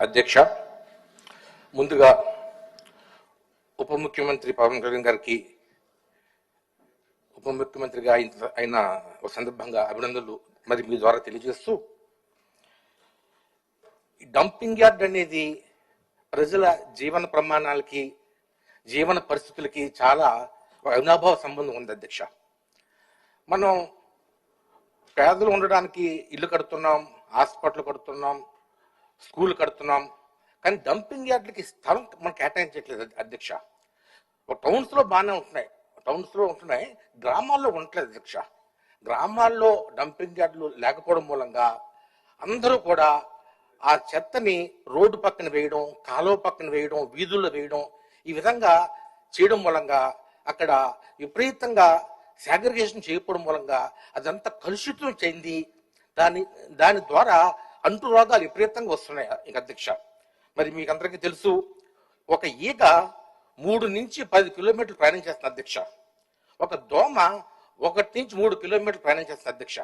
అధ్యక్ష. ముందుగా ఉప ముఖ్యమంత్రి పవన్ కళ్యాణ్ గారికి ఉప ముఖ్యమంత్రిగా ఆయన ఒక సందర్భంగా అభినందనలు మరి మీ ద్వారా తెలియజేస్తూ డంపింగ్ యార్డ్ అనేది ప్రజల జీవన ప్రమాణాలకి జీవన పరిస్థితులకి చాలా ఒక అవినాభావ సంబంధం ఉంది అధ్యక్ష. మనం పేదలు ఉండడానికి ఇల్లు కడుతున్నాం హాస్పిటల్ కడుతున్నాం స్కూల్ కడుతున్నాం. కానీ డంపింగ్ యార్డ్లకి స్థలం మనం కేటాయించట్లేదు అధ్యక్ష. టౌన్స్లో బాగానే ఉంటున్నాయి. టౌన్స్లో ఉంటున్నాయి. గ్రామాల్లో ఉండట్లేదు అధ్యక్ష. గ్రామాల్లో డంపింగ్ యార్డులు లేకపోవడం మూలంగా అందరూ కూడా ఆ చెత్తని రోడ్డు పక్కన వేయడం కాలువ పక్కన వేయడం వీధుల్లో వేయడం ఈ విధంగా చేయడం మూలంగా అక్కడ విపరీతంగా సాగ్రిగేషన్ చేయకపోవడం మూలంగా అదంతా కలుషితం చెంది దాని దాని ద్వారా అంటు రోగాలు విపరీతంగా వస్తున్నాయి ఇక అధ్యక్ష. మరి మీకు అందరికీ తెలుసు ఒక ఈగ మూడు నుంచి పది కిలోమీటర్లు ప్రయాణం చేస్తుంది అధ్యక్ష. ఒక దోమ ఒకటి నుంచి మూడు కిలోమీటర్లు ప్రయాణం చేస్తుంది అధ్యక్ష.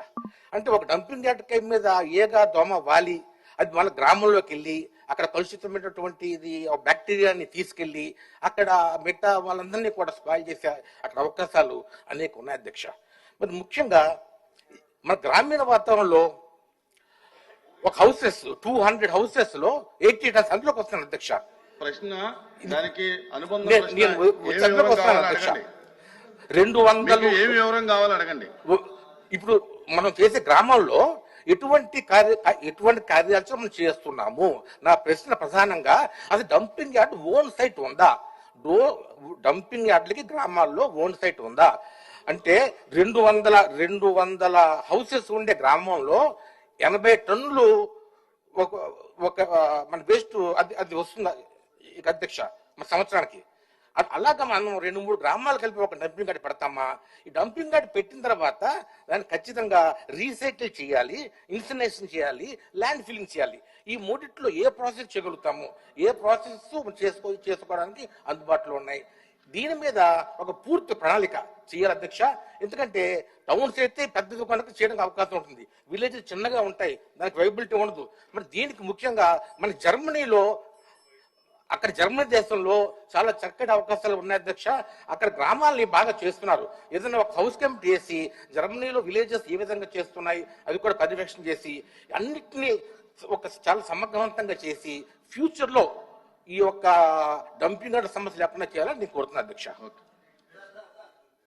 అంటే ఒక డంపింగ్ యార్డ్ కై మీద ఈగ దోమ వాలి అది మన గ్రామంలోకి వెళ్ళి అక్కడ కలుషితమైనటువంటి ఇది బ్యాక్టీరియాని తీసుకెళ్ళి అక్కడ మిగతా వాళ్ళందరినీ కూడా స్పాయిల్ చేసే అక్కడ అవకాశాలు అనేక ఉన్నాయి అధ్యక్ష. మరి ముఖ్యంగా మన గ్రామీణ వాతావరణంలో ఒక హౌసెస్ టూ హండ్రెడ్ హౌసెస్లో ఎయిటీ టన్స్ అందులోకి వస్తున్నాను అధ్యక్ష. ప్రశ్న దానికి అనుబంధ అధ్యక్ష. రెండు వందలు మీకు ఏ వివరం కావాలో అడగండి. ఇప్పుడు మనం చేసే గ్రామాల్లో ఎటువంటి కార్య ఎటువంటి కార్యాచరణ మనం చేస్తున్నాము? నా ప్రశ్న ప్రధానంగా అది డంపింగ్ యార్డ్ ఓన్ సైట్ ఉందా? డో డంపింగ్ యార్డ్లకి గ్రామాల్లో ఓన్ సైట్ ఉందా? అంటే రెండు వందల రెండు వందల హౌసెస్ ఉండే గ్రామంలో ఎనభై టన్నులు ఒక ఒక మన వేస్ట్ అది అది వస్తుంది అధ్యక్ష మన సంవత్సరానికి. అలాగా మనం రెండు మూడు గ్రామాలు కలిపి ఒక డంపింగ్ గార్డ్ పెడతామా? ఈ డంపింగ్ గార్డ్ పెట్టిన తర్వాత దాన్ని ఖచ్చితంగా రీసైకిల్ చేయాలి ఇన్సినేషన్ చేయాలి ల్యాండ్ ఫిల్లింగ్ చేయాలి. ఈ మూడిట్లో ఏ ప్రాసెస్ చేయగలుగుతాము? ఏ ప్రాసెస్ చేసుకో చేసుకోవడానికి అందుబాటులో ఉన్నాయి. దీని మీద ఒక పూర్తి ప్రణాళిక చేయాలి అధ్యక్ష. ఎందుకంటే టౌన్స్ అయితే పెద్ద కనుక చేయడానికి అవకాశం ఉంటుంది. విలేజెస్ చిన్నగా ఉంటాయి. దానికి వైబిలిటీ ఉండదు. మరి దీనికి ముఖ్యంగా మన జర్మనీలో అక్కడ జర్మనీ దేశంలో చాలా చక్కటి అవకాశాలు ఉన్నాయి అధ్యక్ష. అక్కడ గ్రామాలని బాగా చేస్తున్నారు. ఏదైనా ఒక హౌస్ కమిటీ చేసి జర్మనీలో విలేజెస్ ఏ విధంగా చేస్తున్నాయి అది కూడా పర్యవేక్షణ చేసి అన్నిటినీ ఒక చాలా సమగ్రవంతంగా చేసి ఫ్యూచర్లో ఈ యొక్క డంపింగ్ సమస్య లేకుండా చేయాలని నేను కోరుతున్నాను అధ్యక్ష. ఓకే.